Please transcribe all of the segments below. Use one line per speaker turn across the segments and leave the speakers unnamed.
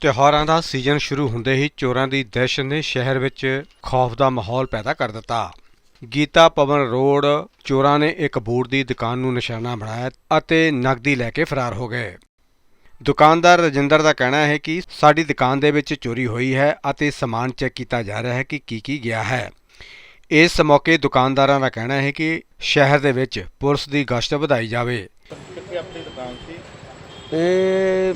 ਤਿਉਹਾਰਾਂ ਦਾ ਸੀਜ਼ਨ ਸ਼ੁਰੂ ਹੁੰਦੇ ਹੀ ਚੋਰਾਂ ਦੀ ਦਹਿਸ਼ਤ ਨੇ ਸ਼ਹਿਰ ਵਿੱਚ ਖੌਫ ਦਾ ਮਾਹੌਲ ਪੈਦਾ ਕਰ ਦਿੱਤਾ। ਗੀਤਾ ਪਵਨ ਰੋਡ ਚੋਰਾਂ ਨੇ ਇੱਕ ਬੂਟ ਦੀ ਦੁਕਾਨ ਨੂੰ ਨਿਸ਼ਾਨਾ ਬਣਾਇਆ ਅਤੇ ਨਕਦੀ ਲੈ ਕੇ ਫਰਾਰ ਹੋ ਗਏ। ਦੁਕਾਨਦਾਰ ਰਜਿੰਦਰ ਦਾ ਕਹਿਣਾ ਹੈ ਕਿ ਸਾਡੀ ਦੁਕਾਨ ਦੇ ਵਿੱਚ ਚੋਰੀ ਹੋਈ ਹੈ ਅਤੇ ਸਮਾਨ ਚੈੱਕ ਕੀਤਾ ਜਾ ਰਿਹਾ ਹੈ ਕਿ ਕੀ ਕੀ ਗਿਆ ਹੈ। ਇਸ ਮੌਕੇ ਦੁਕਾਨਦਾਰਾਂ ਦਾ ਕਹਿਣਾ ਹੈ ਕਿ ਸ਼ਹਿਰ ਦੇ ਵਿੱਚ ਪੁਲਿਸ ਦੀ ਗਸ਼ਤ ਵਧਾਈ ਜਾਵੇ।
ਕਿੱਥੇ ਆਪਣੀ ਦੁਕਾਨ ਸੀ?
ਇਹ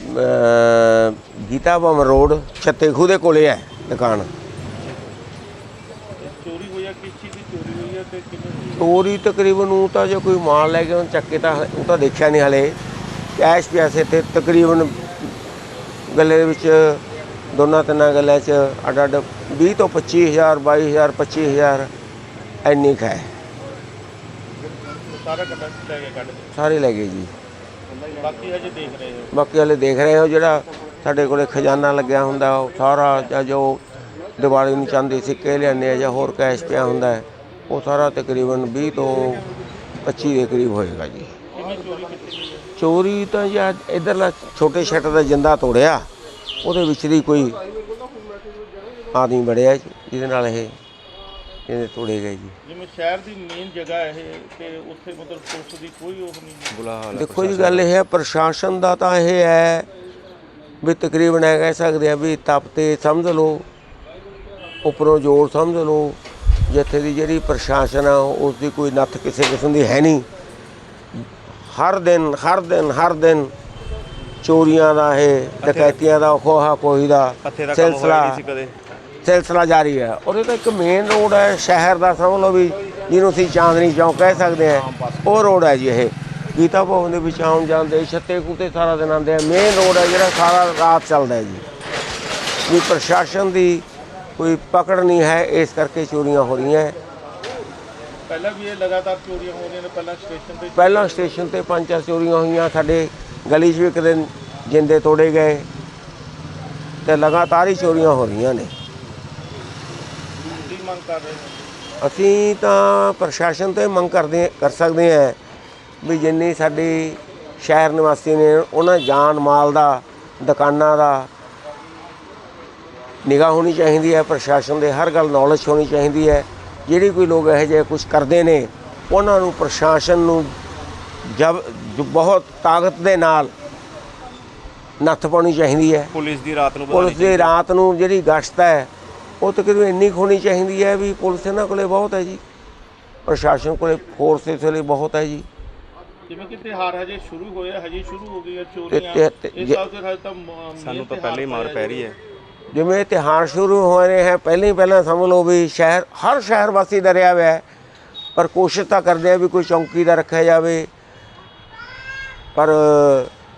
ਗੀਤਾ ਭਵਨ ਰੋਡ ਛੱਤੇਖੂ ਦੇ ਕੋਲੇ ਹੈ ਦੁਕਾਨ।
ਚੋਰੀ ਹੋਈ ਆ ਕਿਸ ਚੀਜ਼ ਦੀ ਚੋਰੀ ਹੋਈ ਆ ਤੇ ਆ?
ਚੋਰੀ ਤਕਰੀਬਨ ਉਹ ਤਾਂ ਜੇ ਕੋਈ ਮਾਲ ਲੈ ਕੇ ਉਹਨੂੰ ਚੱਕੇ ਤਾਂ ਉਹ ਤਾਂ ਦੇਖਿਆ ਨਹੀਂ ਹਲੇ। ਕੈਸ਼ ਪਿਆਸੇ ਤੇ ਤਕਰੀਬਨ ਗੱਲੇ ਦੇ ਵਿੱਚ ਦੋਨਾਂ ਤਿੰਨਾਂ ਗੱਲਾਂ 'ਚ ਅੱਡ ਅੱਡ 20 ਤੋਂ 25000 22000 25000 ਇੰਨੀ ਕੁ ਹੈ।
ਸਾਰਾ ਕੱਢ ਲੈ ਕੱਢ ਦਿੱਤਾ।
ਸਾਰੇ ਲੈ ਗਏ ਜੀ।
ਬਾਕੀ ਹਜੇ ਦੇਖ ਰਹੇ ਹੋ।
ਬਾਕੀ ਹਲੇ ਦੇਖ ਰਹੇ ਹੋ ਜਿਹੜਾ ਸਾਡੇ ਕੋਲੇ ਖਜ਼ਾਨਾ ਲੱਗਿਆ ਹੁੰਦਾ ਉਹ ਸਾਰਾ ਜਾਂ ਜੋ ਦੀਵਾਲੀ ਨੂੰ ਚਾਂਦੀ ਸਿੱਕੇ ਲਿਆਉਂਦੇ ਆ ਜਾਂ ਹੋਰ ਕੈਸ਼ ਪਿਆ ਹੁੰਦਾ ਹੈ, ਉਹ ਸਾਰਾ ਤਕਰੀਬਨ 20 ਤੋਂ 25 ਦੇ ਕਰੀਬ ਹੋਏਗਾ ਜੀ।
ਚੋਰੀ
ਤਾਂ ਜੀ ਇਧਰਲਾ ਛੋਟੇ ਸ਼ਟਰ ਦਾ ਜਿੰਦਾ ਤੋੜਿਆ ਉਹਦੇ ਵਿੱਚ ਦੀ ਕੋਈ ਆਦਮੀ ਬੜਿਆ ਜੀ, ਜਿਹਦੇ ਨਾਲ ਇਹ ਇਹਦੇ ਤੋੜੇ ਗਏ ਜੀ।
ਜਿਵੇਂ ਸ਼ਹਿਰ ਦੀ ਮੇਨ ਜਗ੍ਹਾ ਇਹ ਤੇ ਉੱਥੇ ਮਤਲਬ ਪੁਲਿਸ ਦੀ ਕੋਈ ਉਹ ਨਹੀਂ
ਦੇਖੋ ਜੀ ਗੱਲ ਇਹ ਹੈ ਪ੍ਰਸ਼ਾਸਨ ਦਾ ਤਾਂ ਇਹ ਹੈ ਵੀ ਤਕਰੀਬਨ ਇਹ ਕਹਿ ਸਕਦੇ ਆ ਵੀ ਤਪ ਤੇ ਸਮਝ ਲਓ ਉੱਪਰੋਂ ਜ਼ੋਰ ਸਮਝ ਲਓ ਜਿੱਥੇ ਦੀ ਜਿਹੜੀ ਪ੍ਰਸ਼ਾਸਨ ਆ ਉਸ ਦੀ ਕੋਈ ਨੱਥ ਕਿਸੇ ਕਿਸਮ ਦੀ ਹੈ ਨਹੀਂ। ਹਰ ਦਿਨ ਹਰ ਦਿਨ ਹਰ ਦਿਨ ਚੋਰੀਆਂ ਦਾ ਇਹ ਡਕੈਤੀਆਂ ਦਾ ਖੋਹਾ ਕੋਈ ਦਾ ਸਿਲਸਿਲਾ ਸਿਲਸਿਲਾ ਜਾਰੀ ਹੈ ਉਹਦੇ ਤਾਂ ਇੱਕ ਮੇਨ ਰੋਡ ਹੈ ਸ਼ਹਿਰ ਦਾ ਸਮਝ ਲਓ ਵੀ ਜਿਹਨੂੰ ਅਸੀਂ ਚਾਂਦਨੀ ਚੌਕ ਕਹਿ ਸਕਦੇ ਹਾਂ ਉਹ ਰੋਡ ਹੈ ਜੀ ਇਹ। ਗੀਤਾ ਭਵਨ ਦੇ ਵਿੱਚ ਆਉਣ ਜਾਂਦੇ ਛੱਤੇ ਕੂਤੇ ਸਾਰਾ ਦਿਨ ਆਉਂਦੇ ਆ। ਮੇਨ ਰੋਡ ਹੈ ਜਿਹੜਾ ਸਾਰਾ ਰਾਤ ਚੱਲਦਾ ਹੈ ਜੀ। ਵੀ ਪ੍ਰਸ਼ਾਸਨ ਦੀ ਕੋਈ ਪਕੜ ਨਹੀਂ ਹੈ ਇਸ ਕਰਕੇ ਚੋਰੀਆਂ ਹੋ ਰਹੀਆਂ ਹੈ।
ਪਹਿਲਾਂ ਵੀ ਇਹ ਲਗਾਤਾਰ ਚੋਰੀਆਂ ਹੋ ਰਹੀਆਂ ਨੇ ਪਹਿਲਾਂ ਸਟੇਸ਼ਨ ਤੇ
ਪਹਿਲਾਂ ਸਟੇਸ਼ਨ ਤੇ ਪੰਜ ਚਾਰ ਚੋਰੀਆਂ ਹੋਈਆਂ ਸਾਡੇ ਗਲੀ 'ਚ ਵੀ ਇੱਕ ਦਿਨ ਜਿੰਦੇ ਤੋੜੇ ਗਏ ਤੇ ਲਗਾਤਾਰ ਹੀ ਚੋਰੀਆਂ ਹੋ ਰਹੀਆਂ ਨੇ।
ਕੀ ਮੰਗ ਕਰ ਰਹੇ ਨੇ
ਅਸੀਂ ਤਾਂ ਪ੍ਰਸ਼ਾਸਨ ਤੋਂ ਮੰਗ ਕਰਦੇ ਕਰ ਸਕਦੇ ਹਾਂ। ਵੀ ਜਿੰਨੀ ਸਾਡੀ ਸ਼ਹਿਰ ਨਿਵਾਸੀ ਨੇ ਉਹਨਾਂ ਜਾਨ ਮਾਲ ਦਾ ਦੁਕਾਨਾਂ ਦਾ ਨਿਗਾਹ ਹੋਣੀ ਚਾਹੀਦੀ ਹੈ ਪ੍ਰਸ਼ਾਸਨ ਦੇ ਹਰ ਗੱਲ ਨੌਲੇਜ ਹੋਣੀ ਚਾਹੀਦੀ ਹੈ। ਜਿਹੜੀ ਕੋਈ ਲੋਕ ਇਹੋ ਜਿਹੇ ਕੁਝ ਕਰਦੇ ਨੇ ਉਹਨਾਂ ਨੂੰ ਪ੍ਰਸ਼ਾਸਨ ਨੂੰ ਜਬ ਬਹੁਤ ਤਾਕਤ ਦੇ ਨਾਲ ਨੱਥ ਪਾਉਣੀ ਚਾਹੀਦੀ ਹੈ।
ਪੁਲਿਸ ਦੀ ਰਾਤ ਨੂੰ
ਪੁਲਿਸ ਦੀ ਰਾਤ ਨੂੰ ਜਿਹੜੀ ਗਸ਼ਤ ਹੈ ਉਹ ਤਕਰੀਬਨ ਇੰਨੀ ਹੋਣੀ ਚਾਹੀਦੀ ਹੈ ਵੀ ਪੁਲਿਸ ਇਹਨਾਂ ਕੋਲੇ ਬਹੁਤ ਹੈ ਜੀ। ਪ੍ਰਸ਼ਾਸਨ ਕੋਲੇ ਫੋਰਸ ਇਸ ਵੇਲੇ ਬਹੁਤ ਹੈ ਜੀ।
ਜਿਵੇਂ ਕਿ ਤਿਉਹਾਰ ਹਜੇ ਸ਼ੁਰੂ ਹੋਇਆ ਹਜੇ ਸ਼ੁਰੂ ਹੋ ਗਈਆਂ
ਤੇ-
ਚੋਰੀਆਂ।
ਤੇ-
ਇਸ ਸਾਲ ਤੇ ਹਜੇ ਤਾਂ ਮ-
ਸਾਨੂੰ ਤਾਂ ਪਹਿਲੇ ਹੀ ਮਾਰ ਪੈ ਰਹੀ ਹੈ।
ਜਿਵੇਂ ਤਿਉਹਾਰ ਸ਼ੁਰੂ ਨੇ ਹੈ ਪਹਿਲਾਂ ਹੀ ਪਹਿਲਾਂ ਸਮਝ ਲਓ ਵੀ ਸ਼ਹਿਰ ਹਰ ਸ਼ਹਿਰ ਵਾਸੀ ਡਰਿਆ ਹੋਇਆ ਹੈ ਪਰ ਕੋਸ਼ਿਸ਼ ਤਾਂ ਕਰਦੇ ਆ ਵੀ ਕੋਈ ਚੌਂਕੀਦਾਰ ਰੱਖਿਆ ਜਾਵੇ। ਪਰ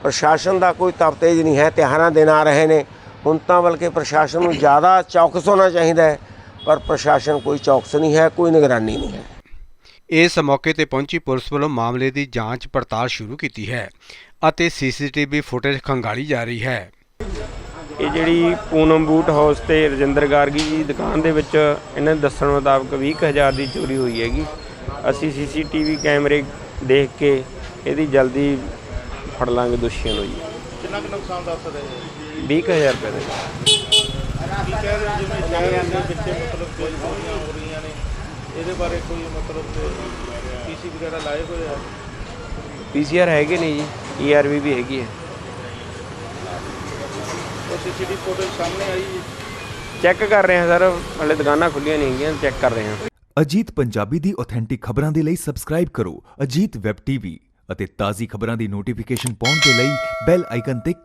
ਪ੍ਰਸ਼ਾਸਨ ਦਾ ਕੋਈ ਤਫਤੀਜ ਨਹੀਂ ਹੈ ਤਿਉਹਾਰਾਂ ਦਿਨ ਆ ਰਹੇ ਨੇ। ਹੁਣ ਤਾਂ ਬਲਕਿ ਪ੍ਰਸ਼ਾਸਨ ਨੂੰ ਜ਼ਿਆਦਾ ਚੌਕਸ ਹੋਣਾ ਚਾਹੀਦਾ ਹੈ ਪਰ ਪ੍ਰਸ਼ਾਸਨ ਕੋਈ ਚੌਕਸ ਨਹੀਂ ਹੈ ਕੋਈ ਨਿਗਰਾਨੀ ਨਹੀਂ ਹੈ।
ਇਸ ਮੌਕੇ ਤੇ ਪਹੁੰਚੀ ਪੁਲਿਸ ਵੱਲੋਂ ਮਾਮਲੇ ਦੀ ਜਾਂਚ ਪੜਤਾਲ ਸ਼ੁਰੂ ਕੀਤੀ ਹੈ ਅਤੇ ਸੀਸੀਟੀਵੀ ਫੁਟੇਜ ਖੰਗਾਲੀ ਜਾ ਰਹੀ ਹੈ।
ਇਹ ਜਿਹੜੀ ਪੂਨਮ ਬੂਟ ਹਾਊਸ ਤੇ ਰਜਿੰਦਰ ਗਾਰਗੀ ਜੀ ਦੀ ਦੁਕਾਨ ਦੇ ਵਿੱਚ ਇਹਨਾਂ ਦੇ ਦੱਸਣ ਮੁਤਾਬਕ 20000 ਦੀ ਚੋਰੀ ਹੋਈ ਹੈਗੀ। ਅਸੀਂ ਸੀਸੀਟੀਵੀ ਕੈਮਰੇ ਦੇਖ ਕੇ ਇਹਦੀ ਜਲਦੀ ਫੜ ਲਾਂਗੇ ਦੋਸ਼ੀਆਂ ਨੂੰ ਜੀ।
ਕਿੰਨਾ ਕੁ ਨੁਕਸਾਨ ਦੱਸ ਰਹੇ ਹੋ?
20000 ਰੁਪਏ ਦਾ
ਇਹਦੇ ਬਾਰੇ ਕੋਈ ਮਤਲਬ ਪੀਸੀ ਵਗੈਰਾ ਲਾਏ ਹੋਏ ਆ?
ਪੀਸੀਆਰ ਹੈਗੇ ਨੇ ਜੀ ਈਆਰਵੀ ਵੀ ਹੈਗੀ ਹੈ।
ਉਹ ਸੀਸੀਟੀਵੀ ਫੋਟੋ ਸਾਹਮਣੇ ਆਈ ਹੈ।
ਚੈੱਕ ਕਰ ਰਹੇ ਹਾਂ ਸਰ ਹਲੇ ਦੁਕਾਨਾਂ ਖੁੱਲੀਆਂ ਨਹੀਂ ਹੈਗੀਆਂ ਚੈੱਕ ਕਰ ਰਹੇ ਹਾਂ।
ਅਜੀਤ ਪੰਜਾਬੀ ਦੀ ਆਥੈਂਟਿਕ ਖਬਰਾਂ ਦੇ ਲਈ ਸਬਸਕ੍ਰਾਈਬ ਕਰੋ ਅਜੀਤ ਵੈਬ ਟੀਵੀ ਅਤੇ ਤਾਜ਼ੀ ਖਬਰਾਂ ਦੀ ਨੋਟੀਫਿਕੇਸ਼ਨ ਪਾਉਣ ਦੇ ਲਈ ਬੈਲ ਆਈਕਨ ਤੇ